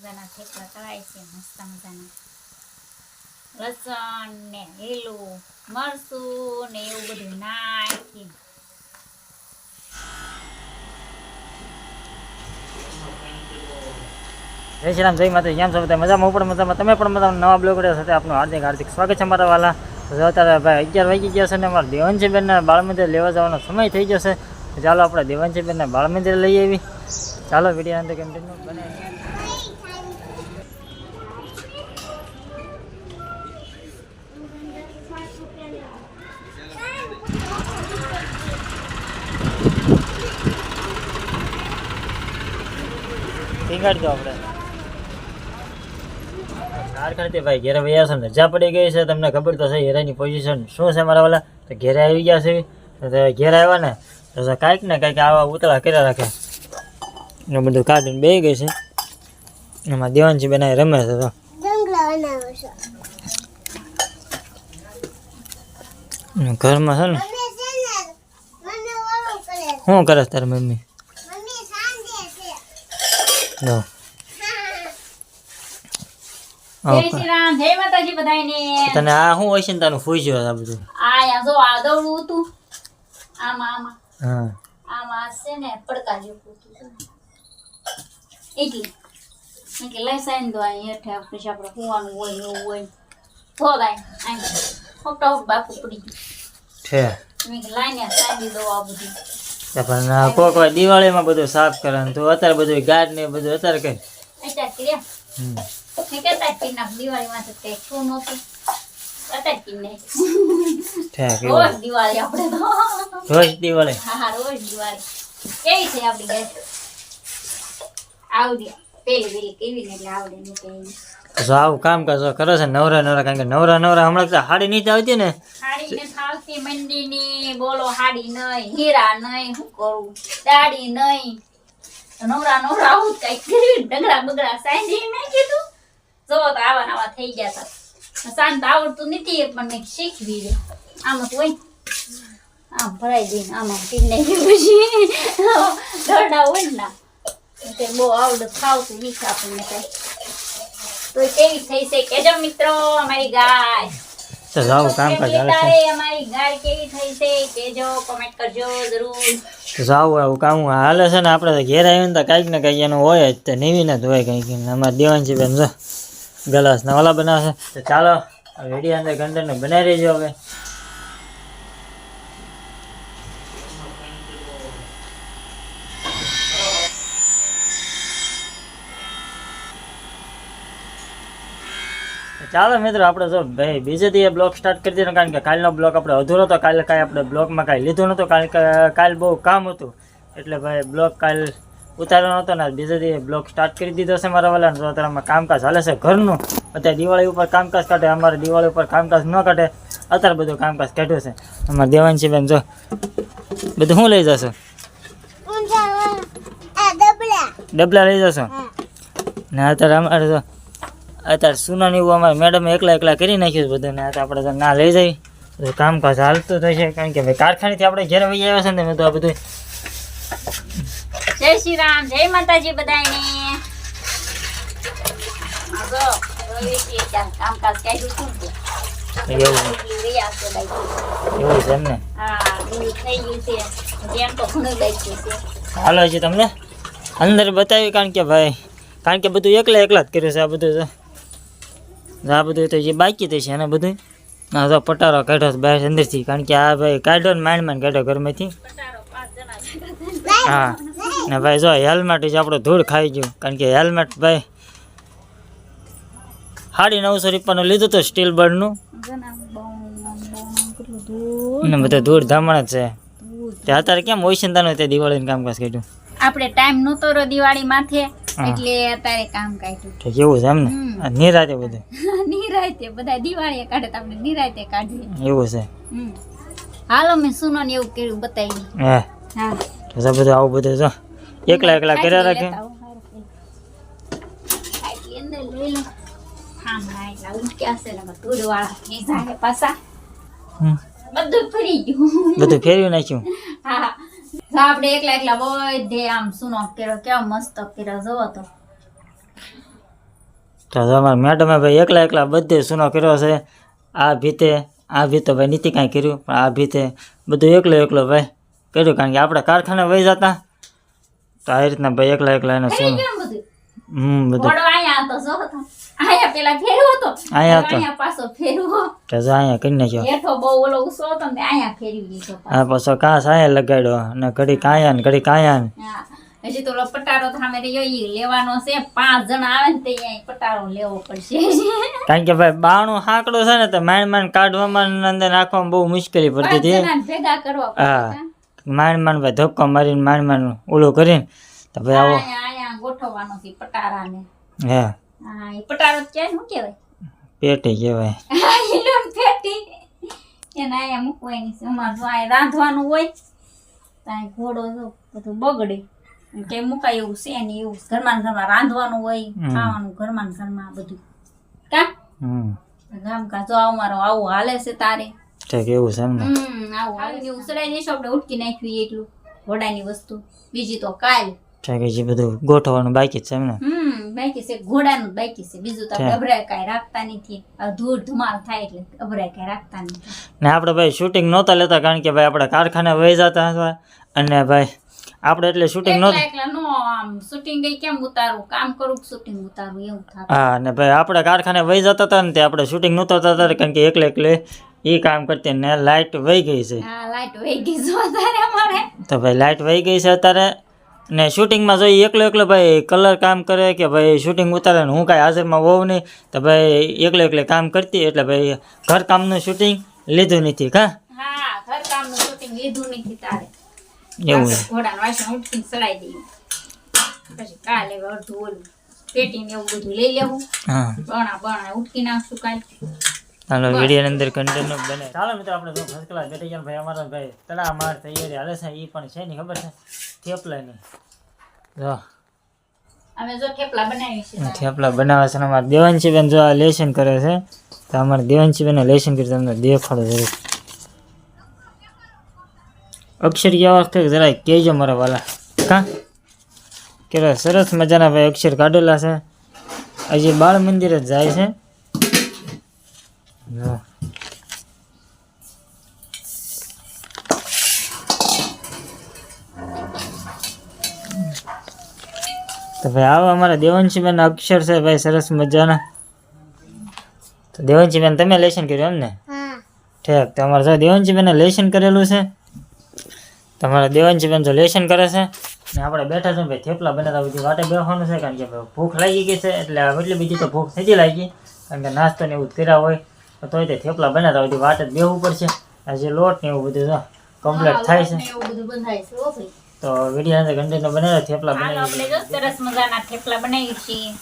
મજાના થેપલા તળાય છે, મસ્ત મજાના. લસણ ને લીલું મરચું ને એવું બધું નાખી જય શ્રી રામ, જય માતા કેમ છો બધા? મજામાં? પણ મજામાં. તમે પણ મજામાં? નવા બ્લોગ સાથે આપનું હાર્દિક હાર્દિક સ્વાગત છે મારા વાલા. અત્યારે ભાઈ અગિયાર વાગી ગયા છે ને અમારા બાળ મંદિર લેવા જવાનો સમય થઈ જશે ચાલો આપણે દેવાંશીબેનના બાળ મંદિર લઈ આવી. ચાલો વીડિયો અંદર કન્ટિન્યુ બને. ટીંગાડજો આપણે. કારખાનેથી ભાઈ ઘેરે વયા છે ને રજા પડી ગઈ છે તમને ખબર તો છે હીરાની પોઝિશન શું છે મારા વાલા? તો ઘેરે આવી ગયા છે. તો ઘેરે આવ્યા ને તો કાંઈક ને કાંઈક આવા ઉતળા કર્યા રાખે. ને બધું કાઢીને બે ગઈ છે. એમાં દેવાનજી બેન રમે છે તો. ઘરમાં છે ને શું કરે છે તારી મમ્મી? બધાયને. તને આ શું હોય છે ને તારું ફૂઈ આ બધું? આયા જો આ હતું. આમાં આમાં. હા. આમાં છે ને પડકા જેવું હતું એટલે મેં કે લઈ સાઈન દો અહીં હેઠે પછી આપણે હોવાનું હોય એવું હોય. તો લાઈ અહીં બાપુ પડી ગયું. છે મેં લાઈને સાઈન દો આ બધું. પણ કોક વાર દિવાળીમાં બધું સાફ કરે તો અત્યારે બધું ગાઢ ને બધું અત્યારે કઈ રોજ દિવાળી કેવી છે આપણી ગેસ આવડી. પેલી પેલી કેવી ને એટલે આવડે ને કેવી આવું કામ કરશો કરો છે નવરા નવરા કારણ કે નવરા નવરા હમણાં હાડી નીચે આવતી ને. થાવતી મંડીની બોલો હાડી નહીં હીરા નહીં શું કરું? દાડી નહીં નવરા નવરા આવું કઈ કર્યું ડગડા બગડા સાંજી મેં કીધું. જો તો આવા નવા થઈ ગયા હતા શાંત આવડતું નથી, પણ મેં શીખવી લે આમ તો હોય આમ ભરાઈ દઈને આમાં પી નાખ્યું પછી. દરડા હોય ને એટલે બહુ આવડત ખાવતું શીખ આપણને કઈ. તો કેવી થઈ છે. કેજો મિત્રો, અમારી ગાય. તો કામ કામકાજ ચાલે છે. અમારી ગાડી કેવી થઈ છે? કેજો કોમેન્ટ કરજો જરૂર. તો આવું આવું કામ હાલે છે ને આપણે તો ઘેર આવીને તો કાંઈક ને કાંઈક એનું હોય જ તે નીવી ને ધોય કંઈક ને અમારે દેવાંશી બેન જો ગલાસ નવાલા બનાવશે તો ચાલો રેડી અંદર કન્ટેનર બનાવી દેજો હવે. ચાલો મિત્રો આપણે જો ભાઈ બીજેથી એ બ્લોગ સ્ટાર્ટ કરી દીધો કારણ કે કાલનો બ્લોગ આપણે અધૂરો હતો કાલે કાંઈ આપણે બ્લોગમાં કાંઈ લીધું નહોતું કારણ કે કાલ બહુ કામ હતું. એટલે ભાઈ બ્લોગ કાલ ઉતાર્યો નહોતો ને બીજેથી બ્લોગ સ્ટાર્ટ કરી દીધો છે મારા વાલા તો અત્યારે કામકાજ હાલે છે ઘરનું. અત્યારે દિવાળી ઉપર કામકાજ કાઢે અમારે દિવાળી ઉપર કામકાજ ન કાઢે અત્યારે બધું કામકાજ કાઢ્યું છે. અમારે દેવાંશી બેન જો બધું શું લઈ જશો? ડબલા. લઈ જશો? ને અત્યારે અમારે તો અત્યારે સુનાને એવું અમારે મેડમ એકલા એકલા કરી નાખ્યું છે બધું ને અત્યારે આપણે તો ના લઈ જઈ બધું કામકાજ હાલતું થશે કારણ કે ભાઈ કારખાનેથી આપણે ઘેર વહી આવ્યા છે ને મેં તો આ બધું જય શ્રી રામ જય માતાજી બધાને આ જો, રવિ છે ત્યાં કામકાજ કાઢ્યું શું છે? એવું એટલી રહી આવશે બાકી. એવું છે એમ ને હા એવું થઈ ગયું છે. જેમ તો ઘણું બાકી છે. હાલો છે તમને અંદર બતાવ્યું કારણ કે ભાઈ કારણ કે બધું એકલા એકલા જ કર્યું છે આ બધું તો. આ બધું તો જે બાકી તો છે એને બધું. ના તો પટારો કાઢ્યો બહાર અંદરથી. કારણ કે આ ભાઈ કાઢ્યો ને માંડ માંડ કાઢ્યો ઘરમાંથી. હા. ને ભાઈ જો હેલ્મેટ જ આપણો ધૂળ ખાઈ ગયું. કારણ કે હેલ્મેટ ભાઈ સાડી નવસો રૂપિયાનું લીધું હતું સ્ટીલ બર્ડનું ને બધા ધૂળ ધામણ જ છે. અત્યારે કેમ ઓછિંતાનું તે દિવાળીનું કામકાજ કર્યું આપણે ટાઈમ નહોતો રહ્યો દિવાળી માથે. એટલે અત્યારે કામ કાઢ્યું. એવું છે એમ ને નિરાતે બધું? નિરાતે બધા દિવાળીએ કાઢે તો આપણે નિરાયતે કાઢીએ. એવું છે? હાલો મેં સુનો ને એવું કર્યું બતાવી હા? હા. તો તો બધું આવું બધું જો. એકલા એકલા કર્યા રાખે? અંદર લઈ લો. એટલા છે ને પાછા. બધું ફરી ગયું. બધું ફેરવી નાખ્યું? હા. તો આપણે એકલા એકલા બધે આમ સુનો કર્યો કેવો મસ્ત કર્યો જોવો તો. તો અમારા મેડમે ભાઈ એકલા એકલા બધે સુનો કર્યો છે. આ ભીતે આ ભીતે ભાઈ નીતિ કાંઈ કર્યું પણ આ ભીતે બધું એકલો એકલો ભાઈ કર્યું કારણ કે આપણે કારખાને વહી જતા. તો આ રીતના ભાઈ એકલા એકલા એને સુનો હમ બધું. અહીંયા પેલા ફેરવો તો આયા તો. આયા પાછો ફેરવો. કે અહીંયા કરી નાખ્યો. એઠો બહુ ઓલો ઉસો તો ને આયા ફેરવી દીધો. આ પાછો કાસ અહીંયા લગાડ્યો અને ઘડી કાયા ને ઘડી કાયા ને. હા. હજી તો ઓલો પટારો થામે રહ્યો ઈ લેવાનો છે. પાંચ જણા આવે ને તે અહીં પટારો લેવો પડશે. કારણ કે ભાઈ બાણું હાંકડું છે ને તો માંડ માંડ કાઢવામાં અંદર નાખવામાં બહુ મુશ્કેલી પડતી હતી. ભેગા કરવા હા. માંડ માંડ ભાઈ ધક્કો મારીને માંડ માંડ ઓલું કરીને. તો ભાઈ આવો. ગોઠવવાનો છે પટારાને. હે. હા એ પટારો ક્યાં શું કહેવાય? પેટી કહેવાય. ઈલોન પેટી. એને અહીંયા મૂકવાની છે. અમારે જો અહીંયા રાંધવાનું હોય ત્યાં ઘોડો જો બધું બગડે. કે મુકાય એવું છે ને એવું ઘરમાં ઘરમાં રાંધવાનું હોય ખાવાનું ઘરમાં ઘરમાં બધું. કા? હમ. ગામ કા જો અમારો આવું હાલે છે તારે. ઠીક એવું છે એમ ને? હમ આવું હાલે ને ઉસડાઈ નહીં આપણે ઉટકી નાખ્યું એટલું. ઘોડાની વસ્તુ. બીજી તો કાલ. ઠીક છે બધું ગોઠવવાનું બાકી છે એમ ને? હમ બાકી છે ઘોડાનું બાકી છે. બીજું તો આપણે અભરાય કાંઈ રાખતા નથી. ધૂળ ધુમાલ થાય એટલે અભરાય કાંઈ રાખતા નથી. ને આપણે ભાઈ શૂટિંગ નહોતા લેતા કારણ કે ભાઈ આપણે કારખાને વહી જતા હતા અને ભાઈ આપણે એટલે શૂટિંગ નો આમ શૂટિંગ ગઈ કેમ ઉતારું? કામ કરું શૂટિંગ ઉતારું? એવું થાતું હા ને ભાઈ આપણે કારખાને વહી જતા હતા ને તે આપણે શૂટિંગ નહોતા થતા કારણ કે એકલે એકલે એ કામ કરતી ને લાઇટ વહી ગઈ છે. હા લાઈટ વહી ગઈ છે અત્યારે અમારે. તો ભાઈ લાઇટ વહી ગઈ છે અત્યારે ને શૂટિંગમાં જોઈએ એકલો એકલો ભાઈ કલર કામ કરે કે ભાઈ શૂટિંગ ઉતારે ને હું કાંઈ હાજરમાં હોઉં નહીં તો ભાઈ એકલે એકલે કામ કરતી એટલે ભાઈ ઘરકામનું શૂટિંગ લીધું નથી કા? એવું ને હાલો વિડીયોની અંદર કન્ટેન્ટ બને. ચાલો મિત્રો આપણે બેઠી ગયા ભાઈ અમારા ભાઈ તળા માર તૈયારી હાલે છે એ પણ છે નહીં ખબર છે? થેપલાની જો. અમે જો થેપલા બનાવી છે. તારે. થેપલા બનાવે છે ને અમારા દેવાંશીબેન જો આ લેશન કરે છે તો અમારે દેવાંશીબેને લેશન કરી તમને દેખાડો જરીક અક્ષર કેવા વખતે જરા કહેજો મારા વાલા. કા? કેવા સરસ મજાના ભાઈ અક્ષર કાઢેલા છે. હજી બાળ મંદિર જ જાય છે. જો. તો ભાઈ આવો અમારા દેવંશીબેન અક્ષર છે ભાઈ સરસ મજાના. તો દેવંશીબેન તમે લેશન કર્યું એમ ને ઠીક તો અમારે જો દેવાંશીબેને લેશન કરેલું છે તમારા દેવંશીબેન જો લેશન કરે છે ને આપણે બેઠા છે ભાઈ થેપલા બનાવતા બધી વાટે બેસવાનું છે કારણ કે ભૂખ લાગી ગઈ છે એટલે એટલી બીજી તો ભૂખ થઈ જ લાગી કારણ કે નાસ્તો ને એવું જ કર્યા હોય તો તોય તે થેપલા બનાવતા બધી વાટે બેહવું પડશે. આજે લોટ ને એવું બધું કમ્પ્લીટ થાય છે. ને તો વીડિયો અંદર કન્ટેન્ટ બનાવ્યા થેપલા બનાવી આપણે જો સરસ મજાના થેપલા બનાવી છીએ.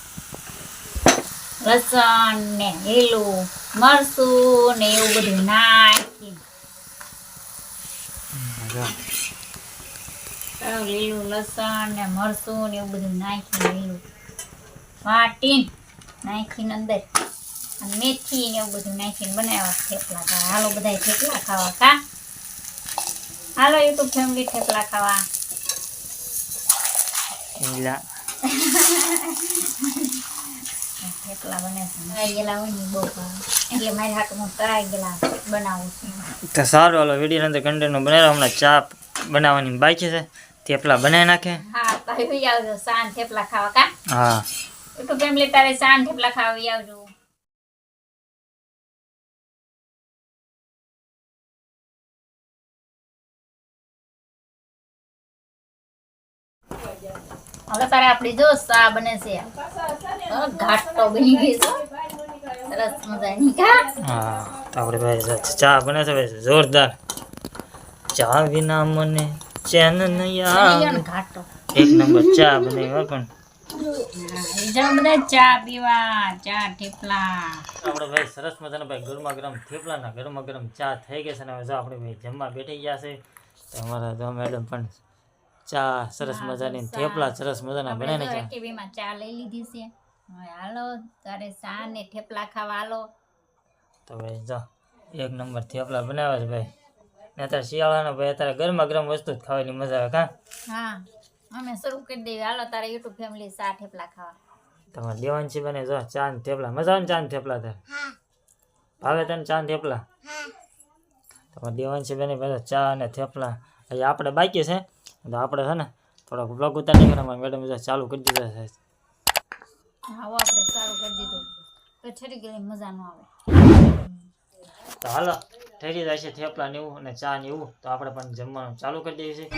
લસણ ને લીલું મરચું ને એવું બધું નાખી. લીલું લસણ ને મરચું ને એવું બધું નાખી લીલું વાટીને નાખીને અંદર. મેથી ને એવું બધું નાખીને બનાવ્યા થેપલા. કા હાલો બધા થેપલા ખાવા કા? હાલો યુટ્યુબ ફેમિલી થેપલા ખાવા. લીલા થેપલા બને છે તળાઈ ગયેલા હોય ને ઈ બહુ ભાવે એટલે મારી હાટું હું તળાઈ ગયેલા બનાવું છું તો સારું હાલો વીડિયો અંદર કન્ટેન્ટ બનાવ્યો હમણાં ચા બનાવવાની બાકી છે. થેપલા બનાવી નાખે. હા તારે બી આવજો સાન થેપલા ખાવા કા? હા. ફેમિલી તારે સાન થેપલા ખાવા આવજો. હવે તારે આપણી જો સા બને છે. ઘાટો બની ગઈ છે. સરસ મજાની કા હા આપણે ભાઈ ચા બને છે ભાઈ જોરદાર. ચા વિના મને ચેન નહીં ઘાટો એક નંબર ચા બને હો પણ. બધા ચા પીવા ચા થેપલા. આપણે ભાઈ સરસ મજાના ભાઈ ગરમા ગરમ થેપલાના ગરમા ગરમ ચા થઈ ગયા છે ને હવે જો આપણે ભાઈ જમવા બેઠી ગયા છે અમારા જો મેડમ પણ ચા સરસ મજાની થેપલા સરસ મજાના બનાવીને ચા. ટીવીમાં ચા લઈ લીધી છે. હવે હાલો તારે ચા ને થેપલા ખાવા હાલો. તો ભાઈ જો એક નંબર થેપલા બનાવે છે ભાઈ. ને અત્યારે શિયાળાનો ભાઈ અત્યારે ગરમા ગરમ વસ્તુ જ ખાવાની મજા આવે કા? હા અમે શરૂ કરી દઈએ. હાલો તારે યુટ્યુબ ફેમિલી ચા થેપલા ખાવા. તમારે દેવાંશી બને જો ચાંદ થેપલા. મજા આવે ને ચાંદ થેપલા તારે? ભાવે તને ચાંદ થેપલા? તમારે દેવાંશી બને બધા ચા અને થેપલા. હજી આપણે બાકી છે. તો આપણે છે ને થોડાક બ્લોગ ઉતારી નીકળ્યા મેડમ ચાલુ કરી દીધા છે. આવો આપણે સારું કરી દીધું. તો ઠરી ગયેલી મજા ન આવે. તો હાલો થઈ જાય છે થેપલા ને એવું અને ચા ને એવું. તો આપણે પણ જમવાનું ચાલુ કરી દઈએ છીએ.